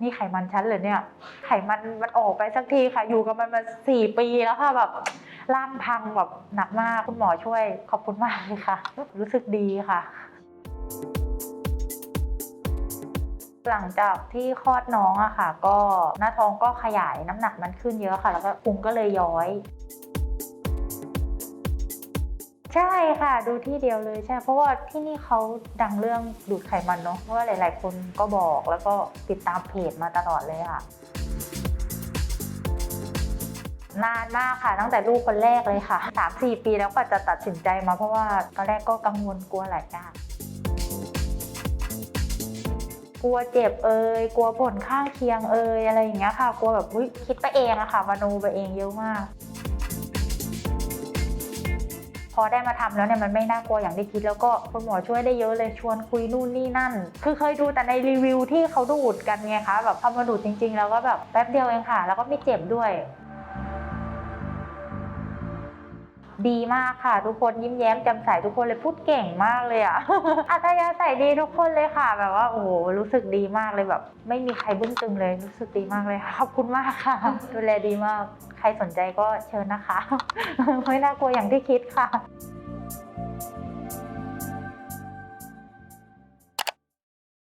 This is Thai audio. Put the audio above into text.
นี่ไขมันชั้นเลยเนี่ย ไขมันมันออกไปสักทีค่ะ อยู่กับมันมาสี่ปีแล้วค่ะแบบร่างพังแบบหนักมากคุณหมอช่วย ขอบคุณมากเลยค่ะ รู้สึกดีค่ะ หลังจากที่คลอดน้องอะค่ะ ก็หน้าท้องก็ขยายน้ำหนักมันขึ้นเยอะค่ะ แล้วก็พุงก็เลยย้อย ใช่ค่ะ ดูที่เดียวเลยใช่ เพราะว่าที่นี่เขาดังเรื่องดูดไขมันเนาะเพราะว่าหลาย ๆ คนก็บอกแล้วก็ติดตามเพจมาตลอดเลยค่ะ นานมากค่ะ ตั้งแต่ลูกคนแรกเลยค่ะ3-4ปีแล้วก็จะตัดสินใจมาเพราะว่าตอนแรกก็กังวลกลัวหลายอย่างกลัวเจ็บเอ่ยกลัวผลข้างเคียงเอ่ยอะไรอย่างเงี้ยค่ะ กลัวแบบคิดไปเองอะค่ะมโนไปเองเยอะมาก พอได้มาทำแล้วเนี่ยมันไม่น่ากลัวอย่างที่คิด แล้วก็คุณหมอช่วยได้เยอะเลยชวนคุยนู่นนี่นั่น คือเคยดูแต่ในรีวิวที่เขาดูดกันไงคะแบบพอมาดูดจริง ๆ แล้วก็แบบแป๊บเดียวเองค่ะ แล้วก็ไม่เจ็บด้วย ดีมากค่ะ ทุกคนยิ้มแย้มแจ่มใสทุกคนเลยพูดเก่งมากเลยอะอัธยาศัยดีทุกคนเลยค่ะ แบบว่าโอ้โหรู้สึกดีมากเลยแบบ ไม่มีใครบึ้งตึงเลยรู้สึกดีมากเลยขอบคุณมากค่ะ ดูแลดีมาก ใครสนใจก็เชิญนะคะไม่น่ากลัวอย่างที่คิดค่ะ